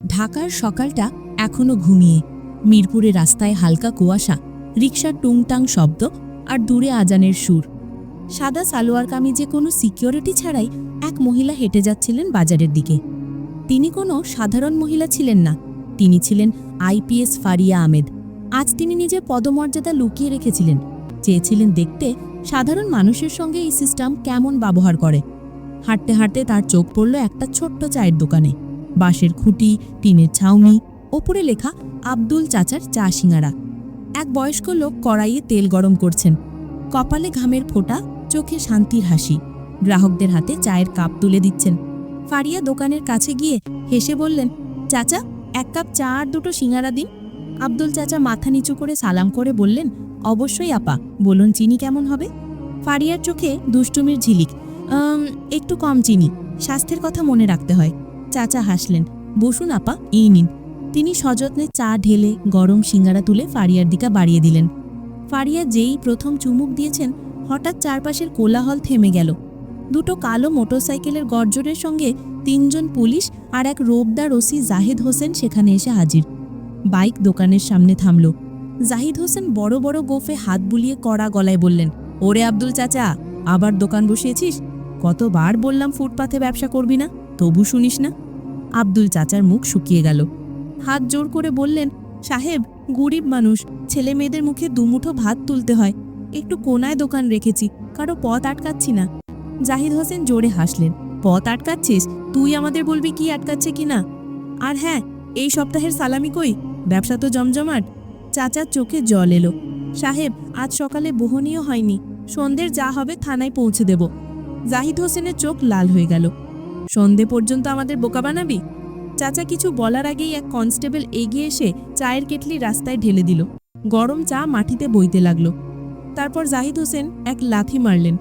ঢাকার সকালটা এখনও ঘুমিয়ে। মিরপুরে রাস্তায় হালকা কুয়াশা, রিকশার টুংটাং শব্দ আর দূরে আজানের সুর। সাদা সালোয়ার কামিজে কোনো সিকিউরিটি ছাড়াই এক মহিলা হেঁটে যাচ্ছিলেন বাজারের দিকে। তিনি কোনো সাধারণ মহিলা ছিলেন না, তিনি ছিলেন আইপিএস ফারিয়া আহমেদ। আজ তিনি নিজের পদমর্যাদা লুকিয়ে রেখেছিলেন, চেয়েছিলেন দেখতে সাধারণ মানুষের সঙ্গে এই সিস্টেম কেমন ব্যবহার করে। হাঁটতে হাঁটতে তার চোখ পড়ল একটা ছোট্ট চায়ের দোকানে। বাঁশের খুঁটি, টিনের ছাউনি, ওপরে লেখা আব্দুল চাচার চা সিঙাড়া এক বয়স্ক লোক কড়াইয়ে তেল গরম করছেন। কপালে ঘামের ফোঁটা, চোখে শান্তির হাসি। গ্রাহকদের হাতে চায়ের কাপ তুলে দিচ্ছেন। ফারিয়া দোকানের কাছে গিয়ে হেসে বললেন, চাচা, এক কাপ চা আর দুটো সিঙাড়া দিন। আব্দুল চাচা মাথা নিচু করে সালাম করে বললেন, অবশ্যই আপা, বলুন চিনি কেমন হবে? ফারিয়ার চোখে দুষ্টুমির ঝিলিক একটু কম চিনি, স্বাস্থ্যের কথা মনে রাখতে হয়। চাচা হাসলেন, বসুন আপা, এই নিন। তিনি সযত্নে চা ঢেলে গরম সিঙ্গারা তুলে ফারিয়ার দিকে বাড়িয়ে দিলেন। ফারিয়া যেই প্রথম চুমুক দিয়েছেন, হঠাৎ চারপাশের কোলাহল থেমে গেল। দুটো কালো মোটরসাইকেলের গর্জনের সঙ্গে তিনজন পুলিশ আর এক রোবদার ওসি জাহিদ হোসেন সেখানে এসে হাজির। বাইক দোকানের সামনে থামল। জাহিদ হোসেন বড় বড় গোফে হাত বুলিয়ে কড়া গলায় বললেন, ওরে আব্দুল চাচা, আবার দোকান বসিয়েছিস? কতবার বললাম ফুটপাথে ব্যবসা করবি না? তবু শুনিস না? আব্দুল চাচার মুখ শুকিয়ে গেল। হাত জোর করে বললেন, সাহেব, গরিব মানুষ, ছেলে মেয়েদের মুখে দুমুঠো ভাত তুলতে হয়। একটু কোনায় দোকান রেখেছি, কারও পথ আটকাচ্ছি না। জাহিদ হোসেন জোরে হাসলেন, পথ আটকাচ্ছিস? তুই আমাদের বলবি কি আটকাচ্ছে কি না? আর হ্যাঁ এই সপ্তাহের সালামি কই? ব্যবসা তো জমজমাট। চাচার চোখে জল এলো, সাহেব, আজ সকালে বহনীয় হয়নি। সন্ধ্যের যা হবে থানায় পৌঁছে দেব। জাহিদ হোসেনের চোখ লাল হয়ে গেল সন্ধে পর্যন্ত আমাদের বোকা বানাবি? চাচা কিছু বলার আগেই এক কনস্টেবল এগিয়ে এসে চায়ের কেটলি রাস্তায় ঢেলে দিল। গরম চা মাটিতে বইতে লাগল। তারপর জাহিদ হোসেন এক লাথি মারলেন।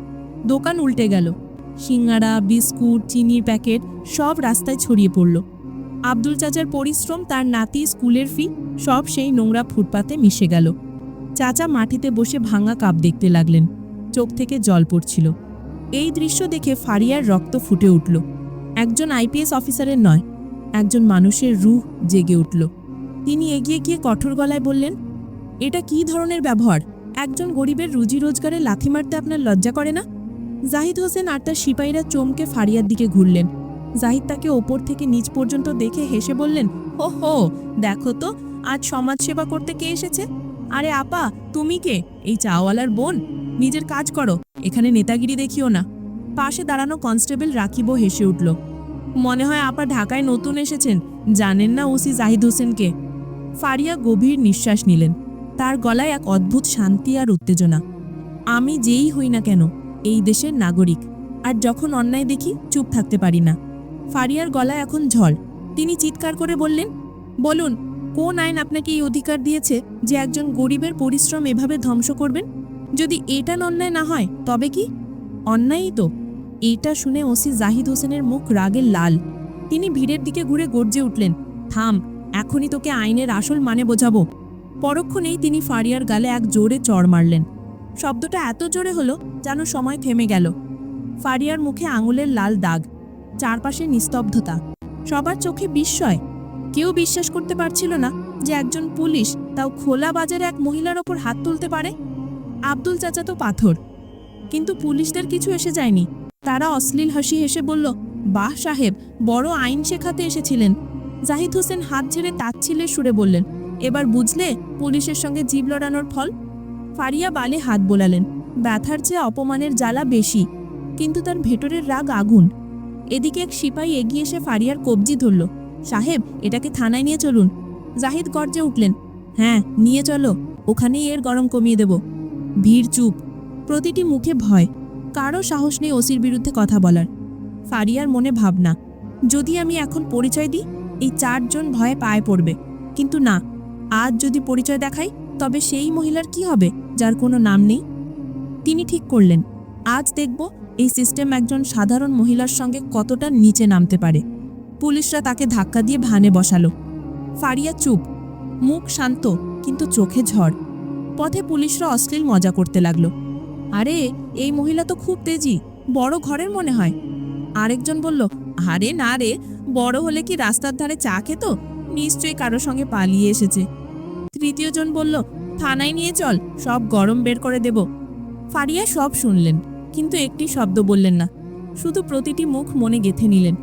দোকান উল্টে গেল। সিঙ্গারা বিস্কুট, চিনির প্যাকেট সব রাস্তায় ছড়িয়ে পড়ল। আব্দুল চাচার পরিশ্রম, তার নাতি, স্কুলের ফি, সব সেই নোংরা ফুটপাতে মিশে গেল। চাচা মাটিতে বসে ভাঙা কাপ দেখতে লাগলেন। চোখ থেকে জল পড়ছিল। এই দৃশ্য দেখে ফারিয়ার রক্ত ফুটে উঠল। একজন আইপিএস অফিসারের নয়, একজন মানুষের রুহ জেগে উঠল। তিনি এগিয়ে গিয়ে কঠোর গলায় বললেন, এটা কী ধরনের ব্যবহার? একজন গরিবের রুজি রোজগারে লাথি মারতে আপনার লজ্জা করে না? জাহিদ হোসেন আর তার সিপাহীরা চমকে ফারিয়ার দিকে ঘুরলেন। জাহিদ তাকে ওপর থেকে নিচ পর্যন্ত দেখে হেসে বললেন, হো হো, দেখো তো, আজ সমাজ সেবা করতে কে এসেছে? আরে আপা, তুমি কে? এই চাওয়ালার বোন? নিজের কাজ করো, এখানে নেতাগিরি দেখিও না। পাশে দাঁড়ানো কনস্টেবল রাকিবও হেসে উঠল। মনে হয় আপা ঢাকায় নতুন এসেছেন, জানেন না ওসি জাহিদ হোসেনকে। ফারিয়া গভীর নিঃশ্বাস নিলেন। তার গলায় এক অদ্ভুত শান্তি আর উত্তেজনা। আমি যেই হই না কেন, এই দেশের নাগরিক, আর যখন অন্যায় দেখি, চুপ থাকতে পারি না। ফারিয়ার গলায় এখন ঝড়। তিনি চিৎকার করে বললেন, বলুন, কোন আইন আপনাকে এই অধিকার দিয়েছে যে একজন গরিবের পরিশ্রম এভাবে ধ্বংস করবেন? যদি এটা অন্যায় না হয়, তবে কি? অন্যায়ই তো। এইটা শুনে ওসি জাহিদ হোসেনের মুখ রাগে লাল। তিনি ভিড়ের দিকে ঘুরে গর্জে উঠলেন, থাম, এখনই তোকে আইনের আসল মানে বোঝাবো। পরক্ষণেই তিনি ফারিয়ার গালে এক জোরে চড় মারলেন। শব্দটা এত জোরে হলো যেন সময় থেমে গেল। ফারিয়ার মুখে আঙুলের লাল দাগ, চারপাশে নিস্তব্ধতা, সবার চোখে বিস্ময়। কেউ বিশ্বাস করতে পারছিল না যে একজন পুলিশ তাও খোলা বাজারে এক মহিলার ওপর হাত তুলতে পারে। আব্দুল চাচা তো পাথর, কিন্তু পুলিশদের কিছু এসে যায়নি। তারা অশ্লীল হাসি হেসে বলল, বাহ সাহেব, বড় আইন শেখাতে এসেছিলেন। জাহিদ হোসেন হাত ঝেড়ে তাচ্ছিলের সুরে বললেন, এবার বুঝলে পুলিশের সঙ্গে জীব লড়ানোর ফল? ফারিয়া বালে হাত বোলালেন, ব্যথার চেয়ে অপমানের জ্বালা বেশি, কিন্তু তার ভেতরের রাগ আগুন। এদিকে এক সিপাহী এগিয়ে এসে ফারিয়ার কবজি ধরল, সাহেব, এটাকে থানায় নিয়ে চলুন। জাহিদ গর্জে উঠলেন হ্যাঁ নিয়ে চলো, ওখানেই এর গরম কমিয়ে দেব। ভিড় চুপ, প্রতিটি মুখে ভয়। কারও সাহস নেই ওসির বিরুদ্ধে কথা বলার। ফারিয়ার মনে ভাবনা, যদি আমি এখন পরিচয় দিই, এই চারজন ভয়ে পায়ে পড়বে। কিন্তু না, আজ যদি পরিচয় দেখাই, তবে সেই মহিলার কি হবে, যার কোনো নাম নেই? তিনি ঠিক করলেন, আজ দেখব এই সিস্টেম একজন সাধারণ মহিলার সঙ্গে কতটা নিচে নামতে পারে। পুলিশরা তাকে ধাক্কা দিয়ে ভানে বসালো। ফারিয়া চুপ, মুখ শান্ত, কিন্তু চোখে ঝড়। পথে পুলিশরা অশ্লীল মজা করতে লাগল। আরে, এই মহিলা তো খুব তেজি, বড় ঘরের মনে হয়। আরেকজন বলল, আরে না রে, বড় হলে কি রাস্তার ধারে চা খেত? নিশ্চয়ই কারোর সঙ্গে পালিয়ে এসেছে। তৃতীয়জন বলল, থানায় নিয়ে চল, সব গরম বের করে দেব। ফারিয়া সব শুনলেন, কিন্তু একটি শব্দ বললেন না। শুধু প্রতিটি মুখ মনে গেথে নিলেন।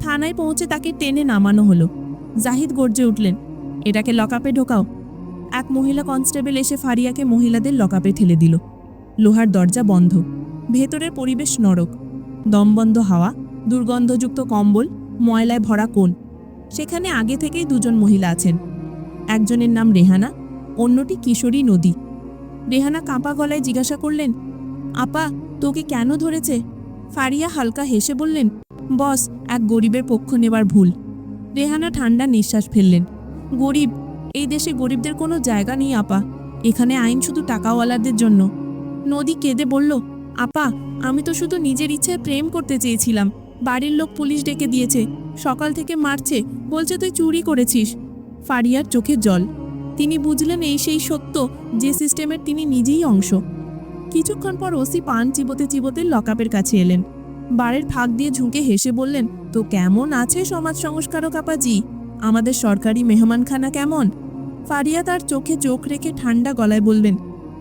থানায় পৌঁছে তাকে টেনে নামানো হলো। জাহিদ গর্জে উঠলেন, এটাকে লকআপে ঢোকাও। এক মহিলা কনস্টেবল এসে ফারিয়াকে মহিলাদের লকআপে ঠেলে দিল। লোহার দরজা বন্ধ। ভেতরের পরিবেশ নরক। দমবন্ধ হাওয়া, দুর্গন্ধযুক্ত কম্বল, ময়লায় ভরা কোণ। সেখানে আগে থেকেই দুজন মহিলা আছেন। একজনের নাম রেহানা, অন্যটি কিশোরী নদী। রেহানা কাঁপা গলায় জিজ্ঞাসা করলেন, আপা, তোকে কেন ধরেছে? ফারিয়া হালকা হেসে বললেন, বস, এক গরিবের পক্ষ নেবার ভুল। রেহানা ঠান্ডা নিঃশ্বাস ফেললেন, গরিব, এই দেশে গরিবদের কোনো জায়গা নেই, আপা। এখানে আইন শুধু টাকাওয়ালাদের জন্য। নদী কেঁদে বলল, আপা, আমি তো শুধু নিজের ইচ্ছায় প্রেম করতে চেয়েছিলাম। বাড়ির লোক পুলিশ ডেকে দিয়েছে। সকাল থেকে মারছে। বলছে তুই চুরি করেছিস। ফারিয়ার চোখে জল। তিনি বুঝলেন এই সেই সত্য, যে সিস্টেমের তিনি নিজেই অংশ। কিছুক্ষণ পর ওসি পান চিবোতে চিবোতে লকআপের কাছে এলেন। বাড়ির ফাঁক দিয়ে ঝুঁকে হেসে বললেন, তো কেমন আছে সমাজ সংস্কারক আপাজি? আমাদের সরকারি মেহমানখানা কেমন? ফারিয়া তার চোখে চোখ রেখে ঠান্ডা গলায় বললেন,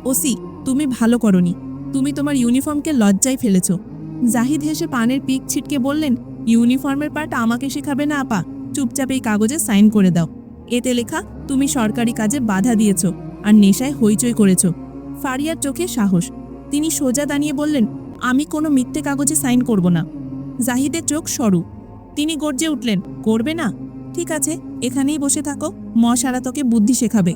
ওসি তুমি ভালো করনি। তুমি তোমার ইউনিফর্মকে লজ্জায় ফেলেছ। জাহিদ হেসে পানের পিক ছিটকে বললেন, ইউনিফর্মের পার্ট আমাকে শেখাবে না, আপা। চুপচাপ এই কাগজে সাইন করে দাও। এতে লেখা, তুমি সরকারি কাজে বাধা দিয়েছ আর নেশায় হইচই করেছ। ফারিয়ার চোখে সাহস। তিনি সোজা দাঁড়িয়ে বললেন, আমি কোনো মিথ্যে কাগজে সাইন করব না। জাহিদের চোখ সরু। তিনি গর্জে উঠলেন, করবে না? ঠিক আছে, এখানেই বসে থাকো। মশারা তোকে বুদ্ধি শেখাবে।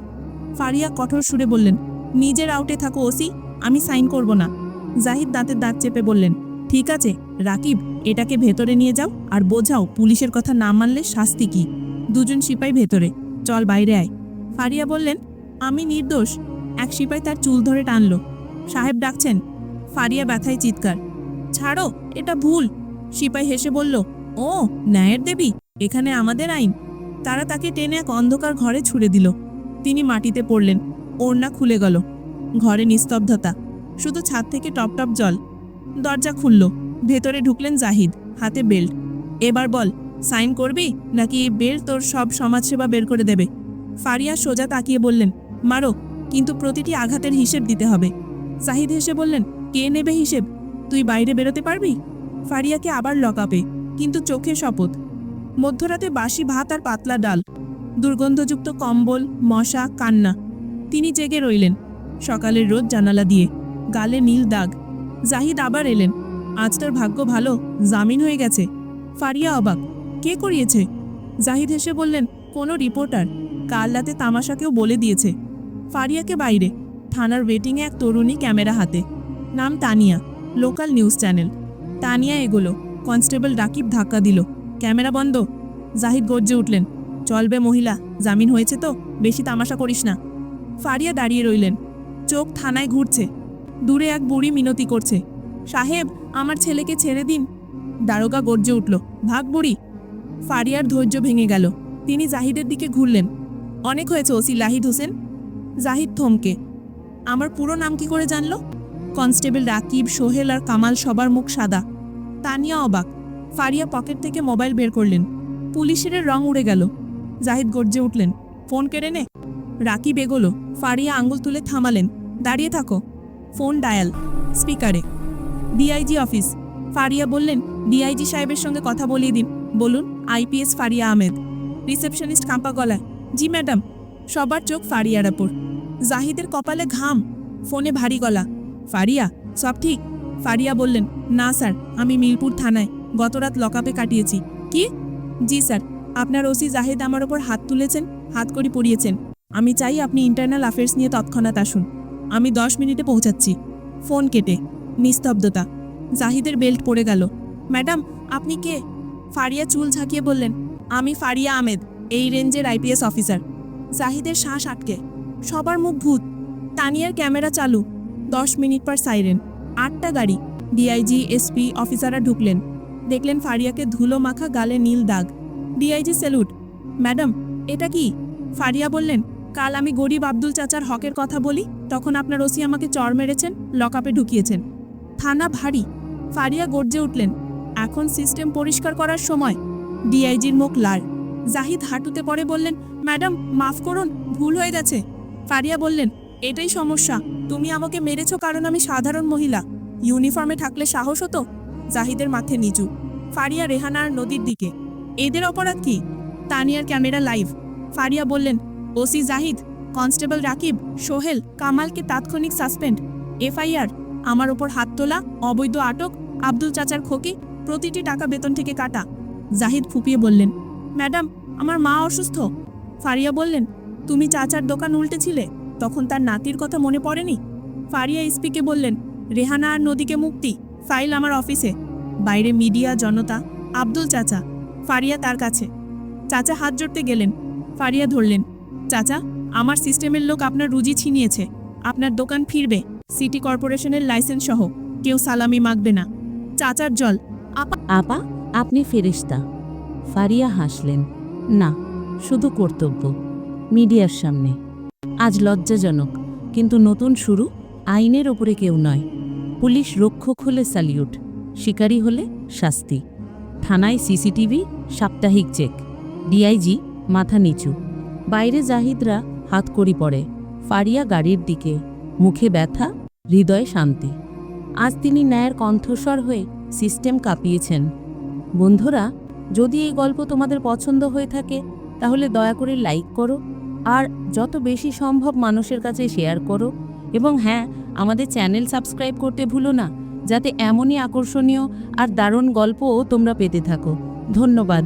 ফারিয়া কঠোর সুরে বললেন নিজের আউটে থাকো, ওসি। আমি সাইন করব না। জাহিদ দাঁতের দাঁত চেপে বললেন, ঠিক আছে, রাকিব, এটাকে ভেতরে নিয়ে যাও আর বোঝাও পুলিশের কথা না মানলে শাস্তি কি। দুজন সিপাই ভেতরে, চল বাইরে আয়। ফারিয়া বললেন, আমি নির্দোষ। এক সিপাই তার চুল ধরে টানল। সাহেব ডাকছেন, ফারিয়া ব্যথায় চিৎকার। ছাড়ো, এটা ভুল। সিপাই হেসে বলল, ও, ন্যায়ের দেবী, এখানে আমাদের আইন। তারা তাকে টেনে এক অন্ধকার ঘরে ছুড়ে দিল। তিনি মাটিতে পড়লেন। ওড়না খুলে গেল। ঘরে নিস্তব্ধতা। শুধু ছাদ থেকে টপ টপ জল। দরজা খুলল। ভেতরে ঢুকলেন জাহিদ, হাতে বেল্ট। এবার বল, সাইন করবি? নাকি বেল্ট তোর সব সমাজসেবা বের করে দেবে? ফারিয়া সোজা তাকিয়ে বললেন, মারো, কিন্তু প্রতিটি আঘাতের হিসেব দিতে হবে। জাহিদ হেসে বললেন, কে নেবে হিসেব? তুই বাইরে বেরোতে পারবি? ফারিয়াকে আবার লকাপে কিন্তু চোখে শপথ। মধ্যরাতে বাসি ভাত আর পাতলা ডাল। দুর্গন্ধযুক্ত কম্বল, মশা, কান্না। তিনি জেগে রইলেন। সকালের রোদ জানালা দিয়ে, গালে নীল দাগ। জাহিদ আবার এলেন। আজ তার ভাগ্য ভালো, জামিন হয়ে গেছে। ফারিয়া অবাক, কে করিয়েছে? জাহিদ হেসে বললেন, কোনো রিপোর্টার। কাল রাতে তামাশাকেও বলে দিয়েছে। ফারিয়াকে বাইরে, থানার ওয়েটিংয়ে এক তরুণী ক্যামেরা হাতে। নাম Tania, local news channel. Tania এগোলো, কনস্টেবল রাকিব ধাক্কা দিল। ক্যামেরা বন্ধ। জাহিদ গর্জে উঠলেন, চলবে মহিলা, জামিন হয়েছে তো? বেশি তামাশা করিস না। ফারিয়া দাঁড়িয়ে রইলেন। চোখ থানায় ঘুরছে। দূরে এক বুড়ি মিনতি করছে। সাহেব, আমার ছেলেকে ছেড়ে দিন। দারোগা গর্জে উঠল, ভাগ বুড়ি। ফারিয়ার ধৈর্য ভেঙে গেল। তিনি জাহিদের দিকে ঘুরলেন। অনেক হয়েছে ওসি লাহিদ হোসেন? জাহিদ থমকে। আমার পুরো নাম কি করে জানলো? কনস্টেবল রাকিব, সোহেল আর কামাল সবার মুখ সাদা। তানিয়া অবাক। ফারিয়া পকেট থেকে মোবাইল বের করলেন। পুলিশের রং উড়ে গেল। জাহিদ গর্জে উঠলেন, ফোন কেড়ে নে। রাকিব এগোলো ফারিয়া আঙ্গুল তুলে থামালেন। দাঁড়িয়ে থাকো। Phone dial. স্পিকারে। DIG office. ফারিয়া বললেন, ডিআইজি সাহেবের সঙ্গে কথা বলিয়ে দিন। বলুন, আইপিএস ফারিয়া আহমেদ। রিসেপশনিস্ট কাঁপা গলায়, জি ম্যাডাম, সবার চোখ ফারিয়ার ওপর। জাহিদের কপালে ঘাম, ফোনে ভারী গলা। ফারিয়া, সব ঠিক? ফারিয়া বললেন, না স্যার, আমি মিলপুর থানায় গতরাত লকআপে কাটিয়েছি। কি? জি স্যার, আপনার ওসি জাহিদ আমার ওপর হাত তুলেছেন, হাত করি পড়িয়েছেন আমি চাই আপনি ইন্টারনাল অ্যাফেয়ার্স নিয়ে তৎক্ষণাৎ আসুন। আমি দশ মিনিটে পৌঁছাচ্ছি। ফোন কেটে, নিস্তব্ধতা। জাহিদের বেল্ট পড়ে গেল। ম্যাডাম, আপনি কে? ফারিয়া চুল ঝাঁকিয়ে বললেন, আমি ফারিয়া আহমেদ, এই রেঞ্জের আইপিএস অফিসার। জাহিদের শ্বাস আটকে। সবার মুখ ভূত। তানিয়ার ক্যামেরা চালু। দশ মিনিট পর সাইরেন। আটটা গাড়ি। ডিআইজি এসপি অফিসাররা ঢুকলেন। দেখলেন ফারিয়াকে ধুলো মাখা গালে নীল দাগ। ডিআইজি স্যালুট ম্যাডাম, এটা কি? ফারিয়া বললেন কাল আমি গরিব আব্দুল চাচার হকের কথা বলি, তখন আপনার ওসি আমাকে চর মেরেছেন, লকআপে ঢুকিয়েছেন। থানা ভারী, ফারিয়া গর্জে উঠলেন, এখন সিস্টেম পরিষ্কার করার সময়। ডিআইজির মুখ লাল। জাহিদ হাঁটুতে পড়ে বললেন, ম্যাডাম, মাফ করুন, ভুল হয়ে গেছে। ফারিয়া বললেন, এটাই সমস্যা, তুমি আমাকে মেরেছ কারণ আমি সাধারণ মহিলা। ইউনিফর্মে থাকলে সাহস হতো? জাহিদের মাথে নিচু। ফারিয়া রেহানা আর নদীর দিকে। এদের অপরাধ কি? তানিয়ার ক্যামেরা লাইভ। ফারিয়া বললেন ওসি জাহিদ, কনস্টেবল রাকিব, সোহেল, কামালকে তাৎক্ষণিক সাসপেন্ড। এফআইআর, আমার ওপর হাত তোলা, অবৈধ আটক, আব্দুল চাচার খোকি, প্রতিটি টাকা বেতন থেকে কাটা। জাহিদ ফুপিয়ে বললেন, ম্যাডাম, আমার মা অসুস্থ। ফারিয়া বললেন, তুমি চাচার দোকান উল্টেছিলে, তখন তার নাতির কথা মনে পড়েনি? ফারিয়া ইস্পিকে বললেন, রেহানা আর নদীকে মুক্তি, ফাইল আমার অফিসে। বাইরে মিডিয়া, জনতা, আব্দুল চাচা, ফারিয়া তার কাছে। চাচা হাত জড়তে গেলেন। ফারিয়া ধরলেন চাচা, আমার সিস্টেমের লোক আপনার রুজি ছিনিয়েছে। আপনার দোকান ফিরবে, সিটি কর্পোরেশনের লাইসেন্স সহ, কেউ সালামি মাগবে না। চাচার জল। আপা আপা, আপনি ফেরেশতা ফারিয়া হাসলেন। না, শুধু কর্তব্য, মিডিয়ার সামনে। আজ লজ্জাজনক, কিন্তু নতুন শুরু, আইনের ওপরে কেউ নয়। পুলিশ রক্ষক হলে স্যালিউট, শিকারী হলে শাস্তি। থানায় সিসিটিভি, সাপ্তাহিক চেক। ডিআইজি, মাথা নিচু। বাইরে জাহিদরা হাত করি পড়ে, ফারিয়া গাড়ির দিকে, মুখে ব্যথা, হৃদয়ে শান্তি। আজ তিনি ন্যায়ের কণ্ঠস্বর হয়ে সিস্টেম কাঁপিয়েছেন। বন্ধুরা, যদি এই গল্প তোমাদের পছন্দ হয়ে থাকে, তাহলে দয়া করে লাইক করো, আর যত বেশি সম্ভব মানুষের কাছে শেয়ার করো, এবং হ্যাঁ আমাদের চ্যানেল সাবস্ক্রাইব করতে ভুলো না, যাতে এমনই আকর্ষণীয় আর দারুণ গল্পও তোমরা পেতে থাকো। ধন্যবাদ।